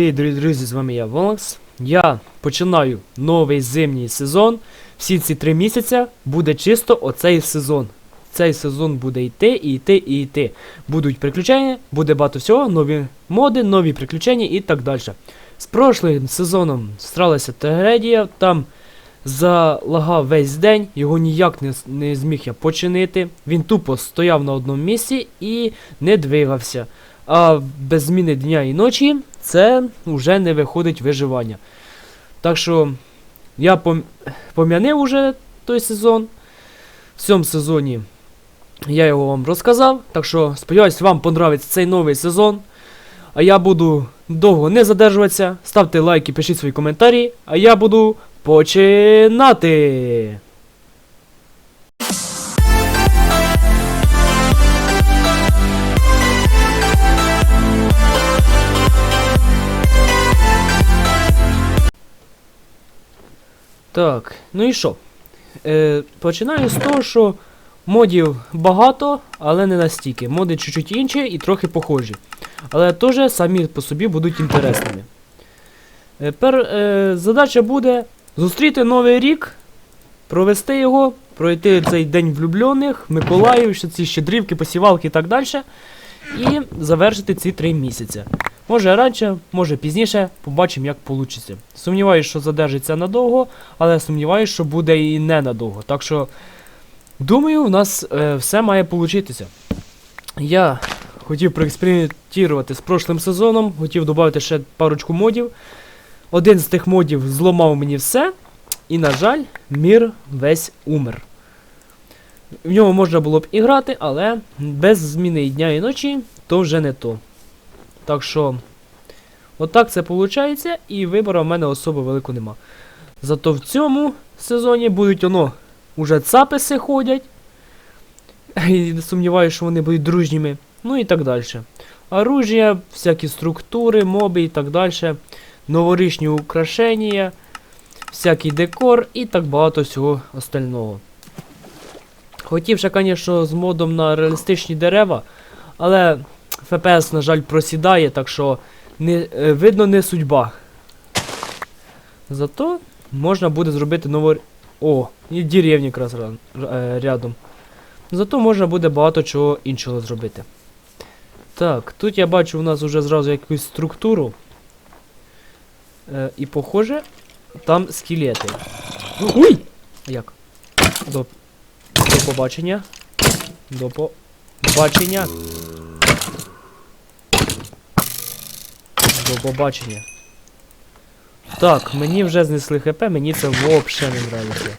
Привіт, дорогі друзі, з вами я Волакс. Я починаю новий зимній сезон. Всі ці три місяця буде чисто оцей сезон. Цей сезон буде йти, і йти, і йти. Будуть приключення, буде багато всього, нові моди, нові приключення і так далі. З прошлим сезоном сталася трагедія, там залагав весь день, його ніяк не, не зміг я починити. Він тупо стояв на одному місці і не двигався. А без зміни дня і ночі це вже не виходить виживання. Так що я пом'янив уже той сезон. В цьому сезоні я його вам розказав. Так що сподіваюсь, вам понравиться цей новий сезон. А я буду довго не задержуватися. Ставте лайки, пишіть свої коментарі. А я буду починати. Так, ну і що? Е, починаю з того, що модів багато, але не настільки. Моди чуть-чуть інші і трохи похожі. Але теж самі по собі будуть інтересними. Е, пер, е, задача буде зустріти новий рік, провести його, пройти цей день влюблених, Миколаїв, ще ці щедрівки, посівалки і так далі. І завершити ці три місяці. Може раніше, може пізніше, побачимо, як вийде. Сумніваюсь, що задержиться надовго, але сумніваюсь, що буде і ненадовго. Так що, думаю, у нас е, все має получитися. Я хотів проекспериментувати з прошлим сезоном, хотів додати ще парочку модів. Один з тих модів зламав мені все, і, на жаль, мір весь умер. В ньому можна було б і грати, але без зміни дня і ночі то вже не то. Так що, отак це виходить, і вибору в мене особо великого нема. Зато в цьому сезоні будуть воно уже цаписи ходять. І сумніваюся, що вони будуть дружніми. Ну і так далі. Оружие, всякі структури, моби і так далі. Новорічні украшення, всякий декор і так багато всього остального. Хотів ще, звісно, з модом на реалістичні дерева, але ФПС, на жаль, просідає, так що не, е, видно не судьба. Зато можна буде зробити нову... О, і деревні якраз е, рядом. Зато можна буде багато чого іншого зробити. Так, тут я бачу у нас вже зразу якусь структуру. Е, і похоже, там скелети. Уй! Як? До, до побачення. До побачення. До побачення. Так, мені вже знесли хп, мені це взагалі не нравиться.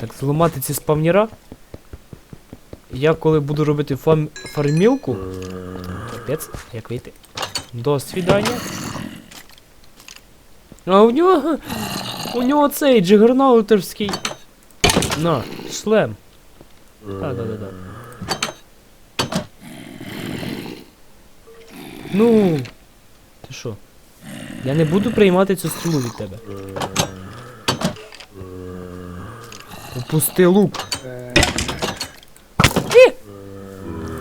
Так, зламати ці спавніра. Я коли буду робити фам... фармілку. Капець, як вийти? До свідання. А у нього. У нього цей джигернаутерський. На, шлем. А, да, да, Ну. Ти що? Я не буду приймати цю стрілу від тебе. Опусти лук. Е!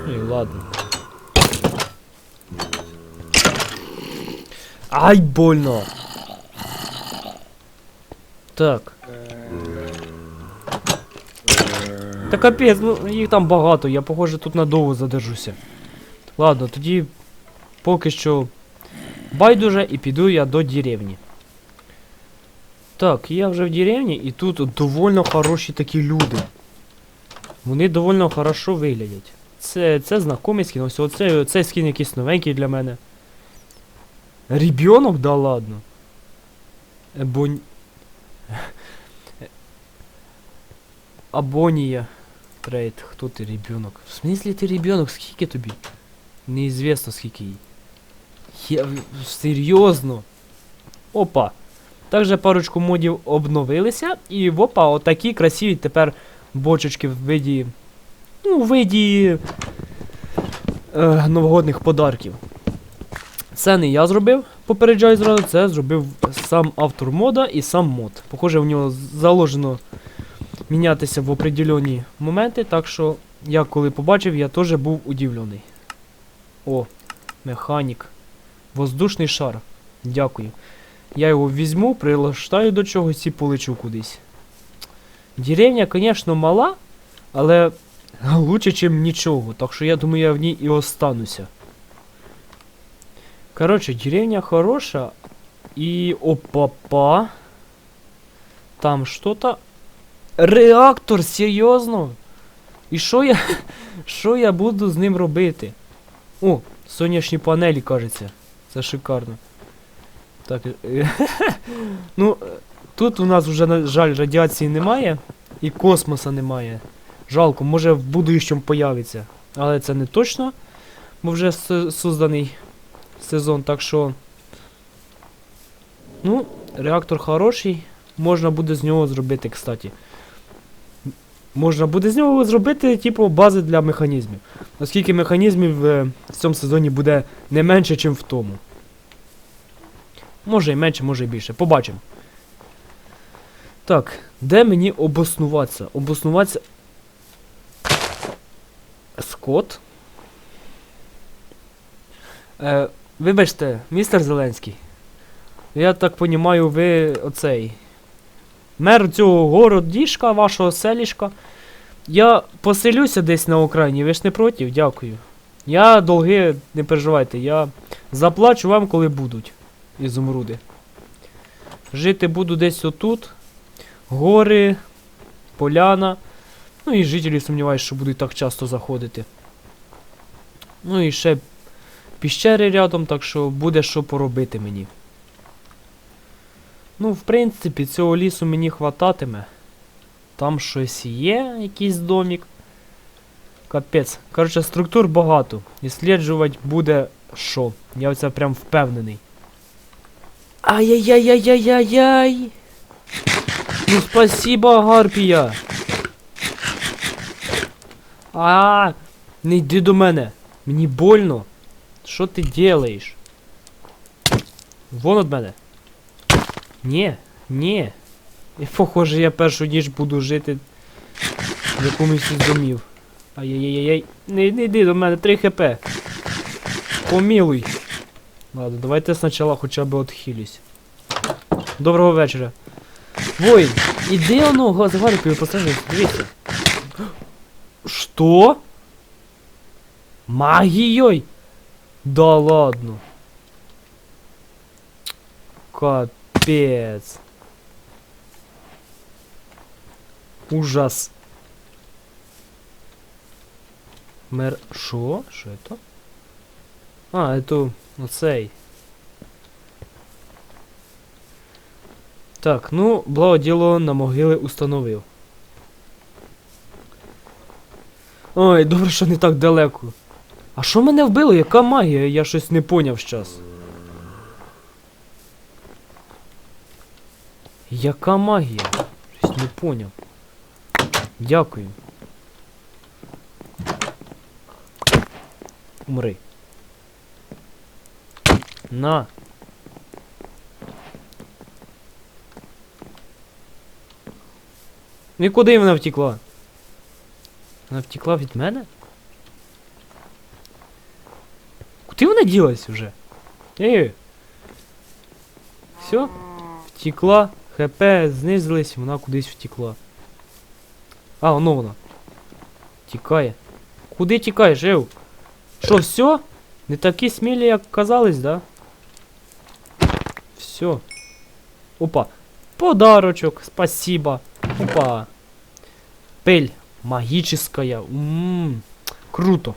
Ну і ладно. Ай, больно. Так. Та капець, ну їх там багато, я похоже тут надовго задержуся. Ладно, тоді поки що байдуже і піду я до деревні. Так, я вже в деревні і тут довольно хороші такі люди. Вони довольно хорошо виглядять. Це, це знакомий скін, ось оце, цей скін якийсь новенький для мене. Ребенок? Да ладно. Ебонь... Абонія. Трейд. Хто ти ребенок? В смислі ти ребенок? Скільки тобі? Неізвісно скільки їй. Я... Серйозно? Опа. Також парочку модів обновилися. І опа, отакі красиві тепер бочечки в виді. Ну, в виді. Е, новогодних подарків. Це не я зробив, попереджаю зразу, це зробив сам автор мода і сам мод. Похоже, в нього заложено мінятися в определені моменти, так що я коли побачив, я теж був удивлений. О, механік. Воздушний шар. Дякую. Я його візьму, прилаштаю до чогось і полечу кудись. Деревня, звісно, мала, але лучше, ніж нічого. Так що я думаю, я в ній і остануся. Коротше, деревня хороша. І опа-па. Там что-то. Реактор, серйозно? І що я. Що я буду з ним робити? О, сонячні панелі, кажеться. Це шикарно. Так. ну, тут у нас вже, на жаль, радіації немає. І космоса немає. Жалко, може в будущому появиться. Але це не точно. Бо вже созданий сезон, так що. Ну, реактор хороший. Можна буде з нього зробити, кстати. Можна буде з нього зробити, типу, бази для механізмів. Оскільки механізмів е, в цьому сезоні буде не менше, ніж в тому. Може і менше, може і більше. Побачимо. Так, де мені обоснуватися? Обоснуватися. Скот. Е, вибачте, містер Зеленський. Я так понімаю, ви оцей. Мер цього городішка, вашого селішка. Я поселюся десь на Україні, ви ж не проти? Дякую. Я долги, не переживайте, я заплачу вам, коли будуть ізумруди. Жити буду десь отут. Гори, поляна. Ну і жителі сумніваюся, що будуть так часто заходити. Ну і ще піщери рядом, так що буде що поробити мені. Ну, в принципі, цього лісу мені хвататиме. Там щось є, якийсь домик. Капець. Коротше, структур багато. Ісліджувати буде що. Я в це прям впевнений. Ай-яй-яй-яй-яй-яй! Ну спасибо, Гарпія! А, не йди до мене. Мені больно. Що ти делаєш? Вон від мене. Ні, ні. І похоже, я першу ніч буду жити в якомусь із домів. Ай-яй-яй-яй. Не, не йди до мене, 3 хп. Помілуй. Ладно, давайте спочатку хоча б отхилюсь. Доброго вечора. Воїн, іди оно з гаркою посажуй, дивіться. Що? Магієй? Да ладно. Капец. Ужас. Мер... Шо? Що это? А, это оцей. Так, ну, благоділо на могили установив. Ой, добре, що не так далеко. А що мене вбило? Яка магія? Я щось не поняв щас. Яка магія? Щось не поняв. Дякую. Умри. На. Ну і куди вона втекла? Вона втекла від мене? Куди вона ділась вже? Ей! Все? Втекла. ХП знизились, вона кудись втекла. А, воно вона. Тікає. Куди тікаєш, Ев? Що, все? Не такі смілі, як казались, да? Все. Опа. Подарочок, спасибо. Опа. Пыль магическая. Ммм. Круто.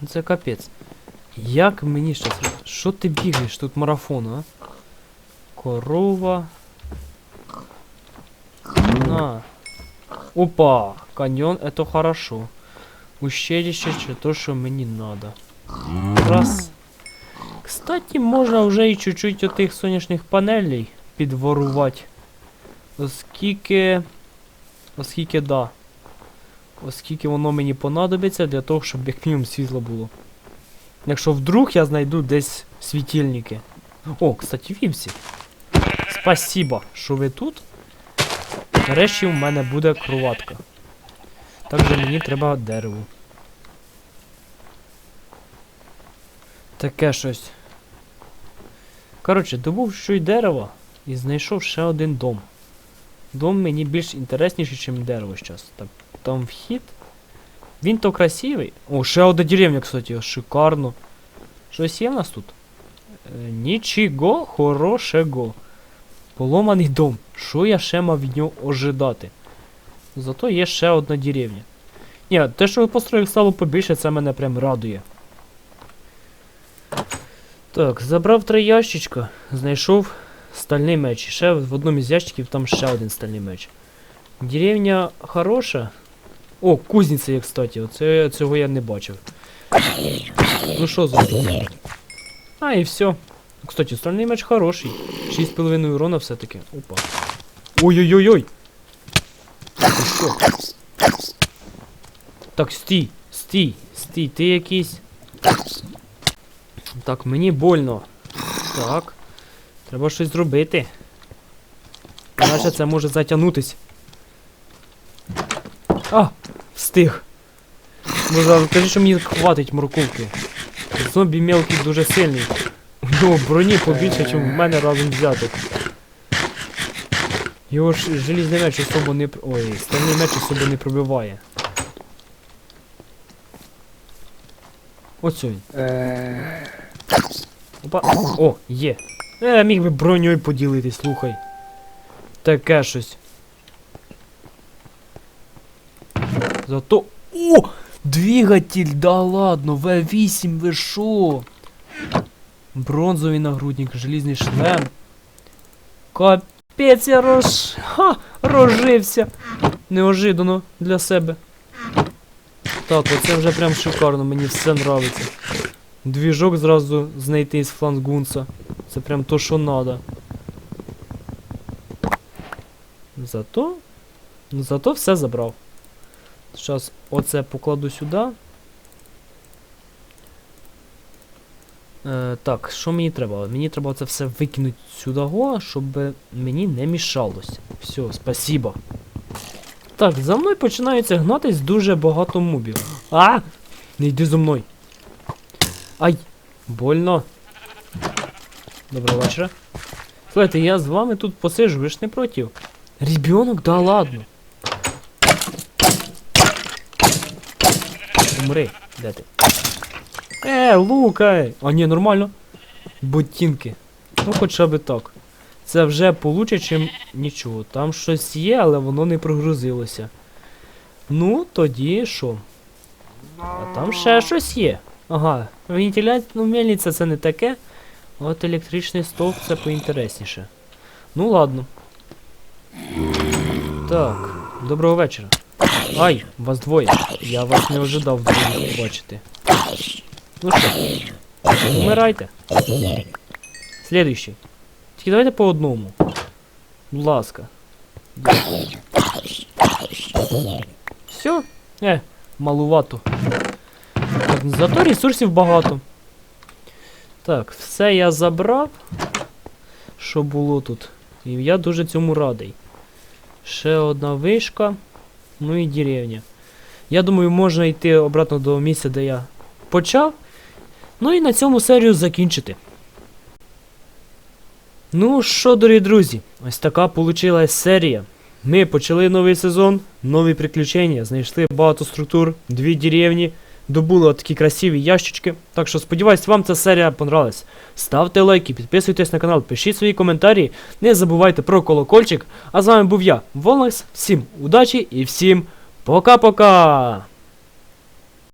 Ну, Це капець. Як мені щас. Що ти бігаєш тут марафон, а? Корова. На. Опа! Каньон это хорошо. Ущелище це то, що мені надо. Раз. Кстати, можна вже і чуть-чуть отих сонячних панелей підворувати. Оскільки. Оскільки да. Оскільки воно мені понадобиться для того, щоб як мінімум світло було. Якщо вдруг я знайду десь світильники. О, кстати, вімсі. Спасибо, що ви тут. Нарешті у мене буде кроватка. Також мені треба дерево. Таке щось. Коротше, добув щось дерево і знайшов ще один дом. Дом мені більш інтересніший, ніж дерево зараз. Так, там вхід. Він то красивий. О, ще одна деревня, кстати, шикарно. Щось є в нас тут? Е, нічого хорошого. Поломаний дом. Що я ще мав від нього ожидати? Зато є ще одна деревня. Ні, те, що построїв стало побільше, це мене прям радує. Так, забрав три ящичка, знайшов стальний меч. І ще в одному із ящиків там ще один стальний меч. Деревня хороша. О, кузниця є, кстати. Оце цього я не бачив. Ну що за. А, і все. Кстати, стальний меч хороший. 6,5 урона все-таки. Опа. Ой-ой-ой-ой! Що? Так, стій, стій, стій, ти якийсь. Так, мені больно. Так. Треба щось зробити. Іначе це може затягнутись. А! Встиг. Ну зараз кажи, що мені хватить морковки. Зомбі мелкий дуже сильний. У броні побільше, ніж в мене разом взяти. Його ж желізний меч особо не Ой, стальний меч особо не пробиває. Ось він. Опа. О, є. Е, міг би броньою поділитись, слухай. Таке щось. Зато. О! Двигатель, да ладно, В8, ви шо? Бронзовий нагрудник, желізний шлем. Капець, я роз... Ха! Розжився. Неожиданно для себе. Так, оце вже прям шикарно, мені все нравиться. Двіжок зразу знайти з флангунца. Це прям то, що надо. Зато. Зато все забрав. Зараз оце покладу сюди. Е, так, що мені треба? Мені треба це все викинути сюди, щоб мені не мішалось. Все, спасибо. Так, за мною починається гнатись дуже багато мобів. А! Не йди за мною. Ай! Больно. Доброго вечора. Слухайте, я з вами тут посижу, ви ж не проти. Ребенок, да ладно. Умри, де ти? Е, лукай! А ні, нормально. Ботинки. Ну хоча би так. Це вже получше, чим нічого. Там щось є, але воно не прогрузилося. Ну, тоді що? А там ще щось є. Ага, вентиляційна мельниця це не таке. От електричний стовп це поінтересніше. Ну ладно. Так, доброго вечора. Ай, вас двоє. Я вас не ожидав двоє побачити. Ну що, умирайте. Слідуючий. Тільки давайте по одному. Будь ласка. Все? Е, малувато. Так, зато ресурсів багато. Так, все я забрав, що було тут. І я дуже цьому радий. Ще одна вишка. Ну і деревня. Я думаю, можна йти обратно до місця, де я почав. Ну і на цьому серію закінчити. Ну що, дорогі друзі, ось така получилась серія. Ми почали новий сезон, нові приключення, знайшли багато структур, дві деревні, добули такі красиві ящички. Так що сподіваюсь, вам ця серія понравилась. Ставте лайки, підписуйтесь на канал, пишіть свої коментарі, не забувайте про колокольчик. А з вами був я, Волнакс. Всім удачі і всім пока-пока!